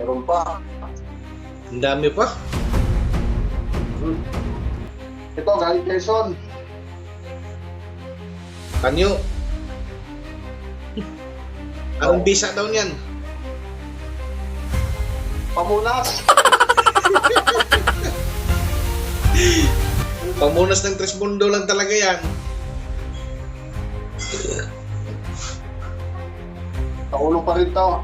Meron pa. Ang dami pa. Hmm. Ito, galing Quezon. Kanyo. Anong bisa daw niyan? Pamunas. Pamunas ng Tres Mundo lang talaga yan. Paulong pa rin to.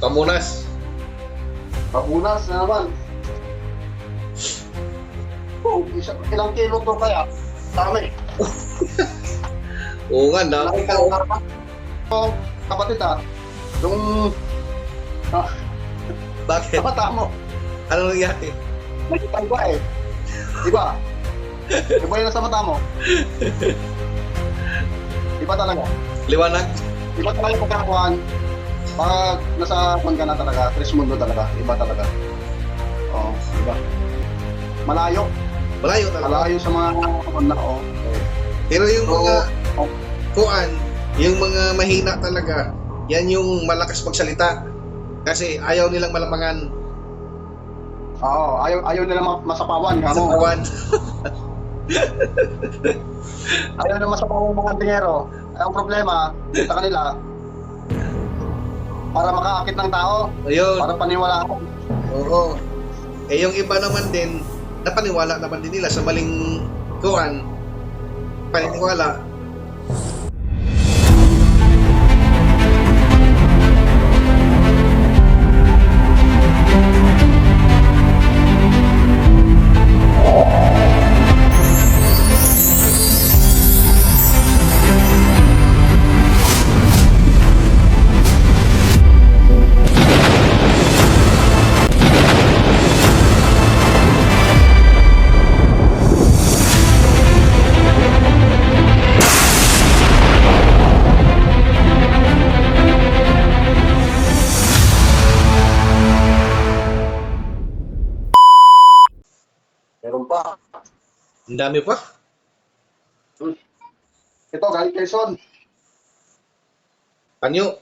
Pamunas. Pamunas na naman. Oh, isa, ilang kilo to kaya? Dami. Oo nga, dami na. Oh, kapatid ah. Yung ah, Bakit? sa mata mo, Anong nangyari? nakita ko eh. Di ba? Di ba yun sa mata mo? Di ba talaga? Liwanag? Di ba talaga pagkakuhan? Pag nasa kwan ka na talaga, tres mundo talaga, iba talaga. Oo, di ba? Malayo, Malayo talaga. malayo sa mga kwan na, oo. Pero yung So, mga oh, kuan, yung mga mahina talaga, yan yung malakas magsalita. Kasi ayaw nilang malamangan oo, ayaw, ayaw nila ma- masapawan, sa kamo. kawan. Ayaw nila masapawan mga tingero. Ang problema sa kanila, para makaakit ng tao, Ayun. para paniwalaan. Oo. Eh yung iba naman din, napaniwala naman din nila sa maling kuan. Paniniwala. Dami pa. Ito, galing Quezon. Kanyo.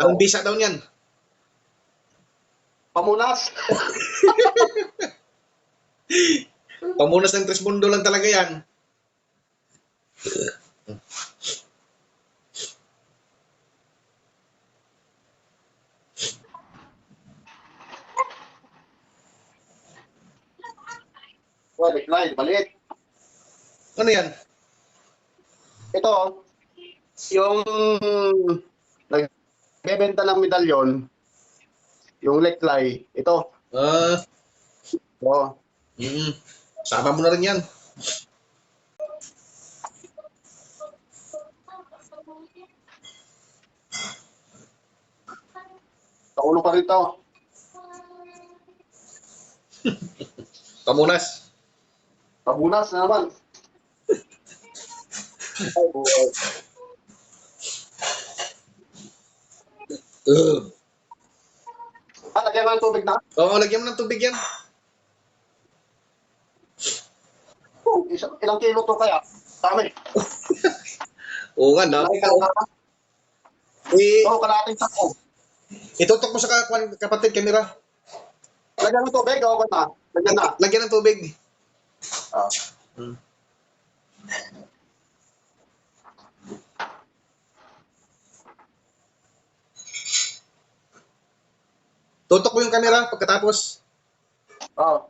Anong bisa daw niyan? Pamunas. Pamunas ng Tres Mundo lang talaga yan. Well, decline, balik. Ano yan? Ito, yung nagbebenta ng medalyon, yung leklay, ito. Ah, Oh, mm, sama mo na rin yan. Paulo pa rin to. Pamunas. Pabunas na naman. Ay, buhay. Ugh. Ah, lagyan mo ng tubig na. Oo, lagyan mo ng tubig yan. Oh, isa, ilang kilo to kaya? Dami. Oo nga, dami ka. Eh, Oh, kalating sako. itutok mo sa ka- kapatid, kamera. Lagyan mo ng tubig, okay na. Lagyan na. Lagyan ng tubig. Ah. Hmm. Tutok mo yung camera pagkatapos. Oh.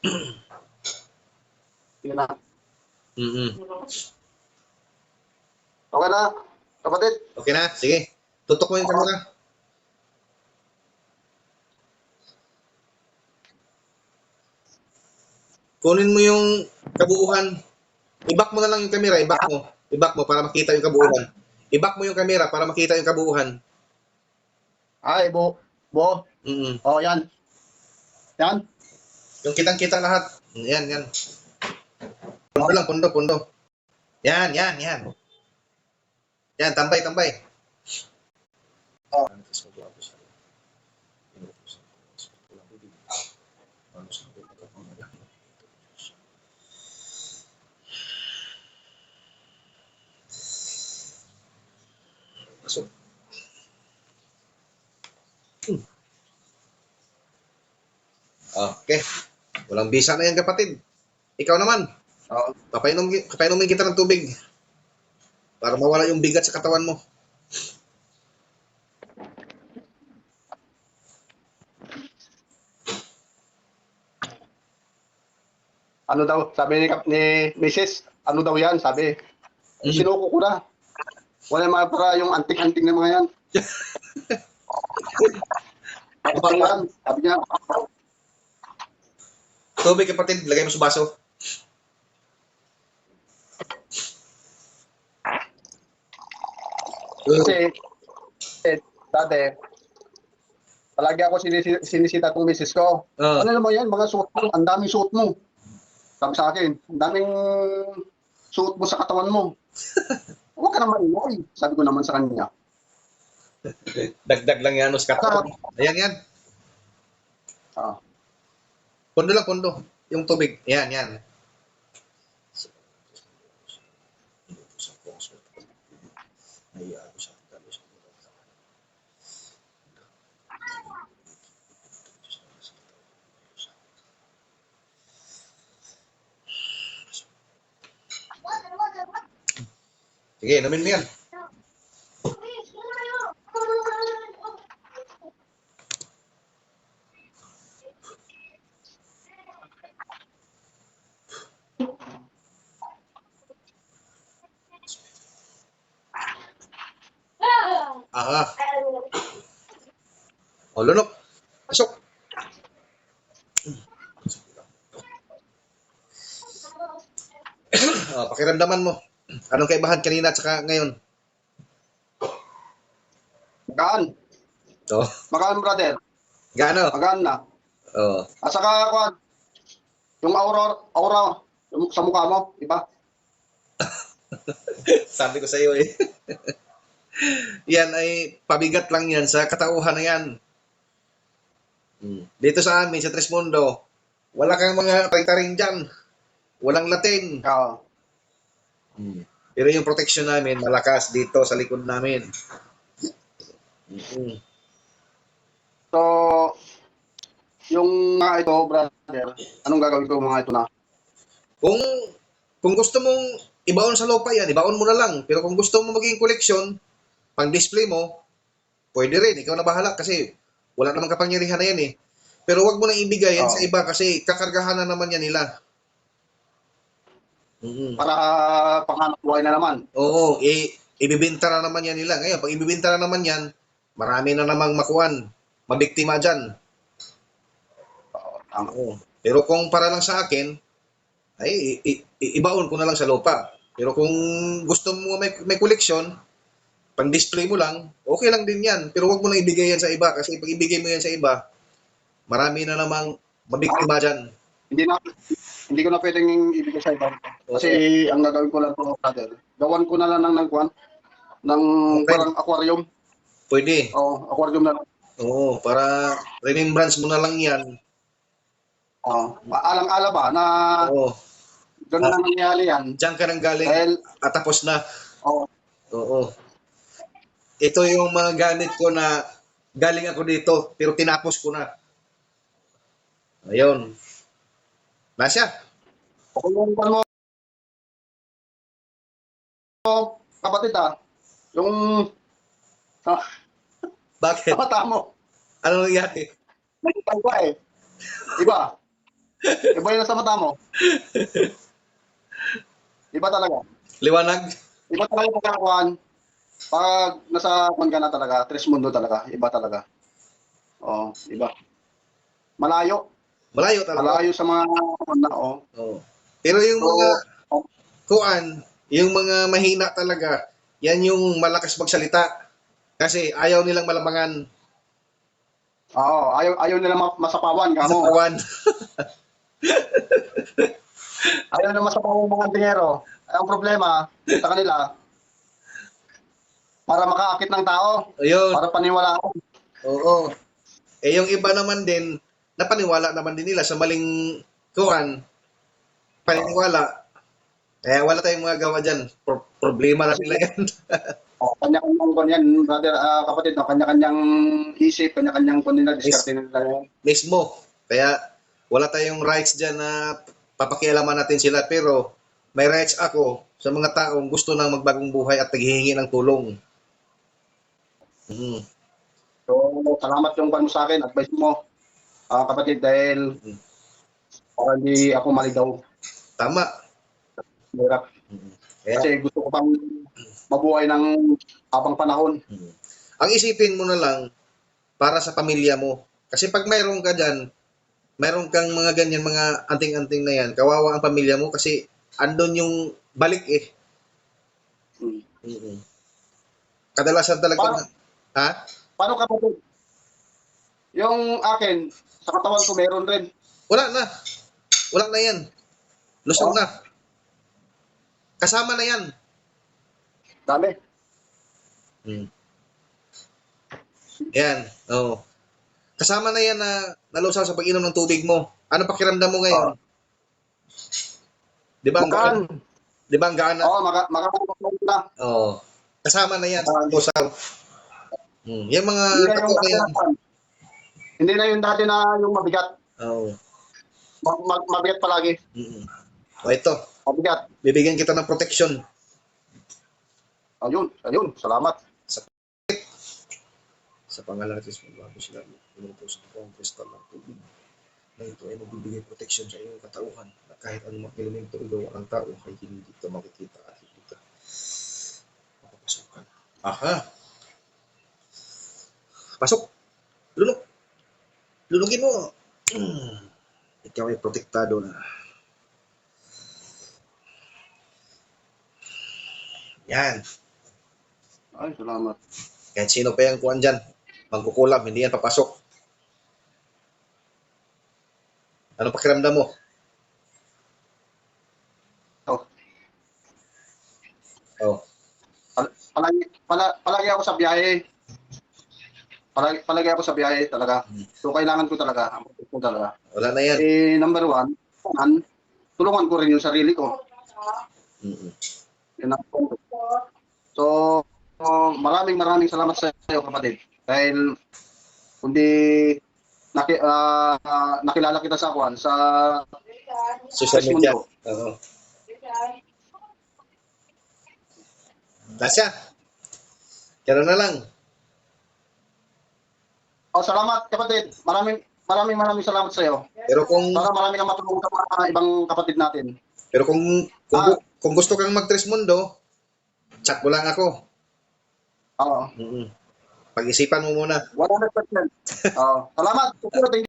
Sige na. Mm Okay na. Kapatid. Okay na? Sige. Tutok mo yung camera. Kunin mo yung kabuuhan. I-back mo na lang yung camera. I-back mo. I-back mo para makita yung kabuuhan. I-back mo yung camera para makita yung kabuuhan. Ay, bo. Bo. Mm Oh, yan. Yan. Yung kitang-kita lahat. Yan, yan. Pundo lang, pundo, pundo. Yan, yan, yan. Yan, tambay, tambay. Oh. Pasok. Hmm. Okay. Walang bisa na yan, kapatid. Ikaw naman. Oo. Papainom, papainumin kita ng tubig. Para mawala yung bigat sa katawan mo. Ano daw, sabi ni, ni Mrs., ano daw yan, sabi. Mm. Sinuko ko na. Wala mga para yung antik-antik na mga yan. Ano ba yan? Sabi niya, Tubig, kapatid. Lagay mo sa baso. Kasi, eh, dati, palagi ako sinisi- sinisita kong misis ko. Ah. Ano naman yan, mga suot mo, ang daming suot mo. Sabi sa akin, ang daming suot mo sa katawan mo. Huwag ka naman ingay. Sabi ko naman sa kanya. Dagdag lang yan, sa katawan. Ayan, yan. Ah, Pondo lang, pondo. Yung tubig. Yan, yan. Sige, inumin mo yan. Ah. O, lunok. Pasok. oh, pakiramdaman mo. Anong kaibahan kanina at saka ngayon? magaan. Oh, Magaan, brother. gaano? Magaan na. Oh. At saka, kwan, yung aura, aura yung sa mukha mo, di ba? Sabi ko sa iyo eh. yan ay pabigat lang yan sa katauhan na yan. Hmm. Dito sa amin, sa Tres Mundo, wala kang mga taring dyan. Walang Latin. Oo. Pero yung protection namin, malakas dito sa likod namin. Mm. So, yung mga ito, brother, anong gagawin ko mga ito na? Kung kung gusto mong ibaon sa lupa yan, ibaon mo na lang. Pero kung gusto mo maging collection, pang display mo, pwede rin. Ikaw na bahala kasi wala namang kapangyarihan na yan eh. Pero wag mo nang ibigay yan Oo. sa iba kasi kakargahan na naman yan nila. Mm. Para panghanap buhay na naman. Oo, i ibibenta na naman yan nila. Ngayon, pag ibibenta na naman yan, marami na namang makuan, mabiktima dyan. Oo. Pero kung para lang sa akin, ay i- i- ibaon ko na lang sa lupa. Pero kung gusto mo may, may collection, pang display mo lang, okay lang din yan. Pero wag mo na ibigay yan sa iba kasi pag ibigay mo yan sa iba, marami na namang mabiktima dyan. Hindi na hindi ko na pwedeng ibigay sa iba. Kasi ang gagawin ko lang po, brother, gawan ko na lang ng nagkuhan ng Okay. parang aquarium. Pwede. O, aquarium na lang. Oo, para remembrance mo na lang yan. O, alang-ala ba na Oo. ganun ang nangyayari yan? Diyan ka nang galing Dahil, at tapos na. o, Oo. Ito yung mga gamit ko na galing ako dito, pero tinapos ko na. Ayun. Nasya? kwan mo, kapatid ah, yung sa, Bakit? mata mo, Ano nangyari? may iba eh. Iba. Iba yung sa mata mo. Iba talaga. Liwanag? Iba talaga yung pagkakuhan. Pag nasa kwan ka na talaga, tres mundo talaga. Iba talaga. Oo, iba. Malayo. Malayo talaga. Malayo sa mga kwan na, oh. Oo. Pero yung mga Oo. kuan, yung mga mahina talaga, yan yung malakas magsalita. Kasi ayaw nilang malamangan Oo, ayaw, ayaw nila ma- masapawan ka sa mo. kawan. Ayaw nila masapawan mga tingero. Ang problema sa kanila, para makaakit ng tao, Ayun. para paniwalaan. Oo. Eh yung iba naman din, napaniwala naman din nila sa maling kuran. Paniniwala. Kaya wala tayong mga gawa dyan. Pro- problema na nila yan. Oh, kanya-kanyang kung yan, brother, ah, kapatid, no? kanya-kanyang isip, kanya-kanyang kung nila, diskarte nila yan. Mismo. Kaya wala tayong rights dyan na papakialaman natin sila. Pero may rights ako sa mga taong gusto nang magbagong buhay at naghihingi ng tulong. Mm. So, salamat yung pan mo sa akin, advice mo, ah, kapatid, dahil Mm. para hindi ako maligaw. Tama. Hirap. Mm. Kaya, Kasi gusto ko pang mabuhay ng habang panahon. Mm. Ang isipin mo na lang para sa pamilya mo. Kasi pag mayroon ka dyan, mayroon kang mga ganyan, mga anting-anting na yan, kawawa ang pamilya mo kasi andon yung balik eh. Hmm. Mm-mm. Kadalasan talaga Paano? ha? Paano kapatid? Yung akin, sa katawan ko meron rin. Wala na. Wala na yan. Lusog Oh. na. Kasama na yan. Dami. Mm. Yan. Oo. Kasama na yan na nalusaw sa pag-inom ng tubig mo. Ano pakiramdam mo ngayon? Di ba? Magaan. Di ba ang gaan na? Oo, maga, magaan na. Oo. Kasama na yan sa Ah. lusaw. Mm. Yung mga Hindi na yung na yan. hindi na yung dati na yung mabigat. Oo. Ma- ma- mabigat palagi. Mm. O ito, Mabigat. bibigyan kita ng protection. Ayun, ayun. Salamat. Sa pangalan ng Kristo, bago sila pinuto sa kong kristal ng tubig. Na ito ay magbibigay protection sa iyong katauhan na kahit anumang elemento o gawa ng tao ay hindi ito makikita at hindi ka mapapasukan. Aha! Pasok! Lunok! Lunogin mo! Mm. Ikaw ay protektado na. Yan. Ay, salamat. Kahit sino pa yung kuhan dyan, magkukulam, hindi yan papasok. Ano pakiramdam mo? Oh, Oh, palagi, pala, palagi ako sa biyahe. Palagi, palagi ako sa biyahe talaga. So, kailangan ko talaga. Ang ko talaga. wala na yan. Eh, number one, an, tulungan ko rin yung sarili ko. Mm-mm. Yun ang So, maraming maraming salamat sa iyo kapatid. Dahil kundi naki, ah, nakilala kita sa kwan sa Social media. Oo. Tasya. Kaya na lang. Oh, salamat kapatid. Maraming maraming maraming salamat sa iyo. Pero kung Para marami kang matulungan sa mga ibang kapatid natin. pero kung kung, Ah. Kung gusto kang mag-tres mundo, chat mo lang ako. Oo. Mm-mm. Pag-isipan mo muna. 100%. Oh, salamat. Thank you.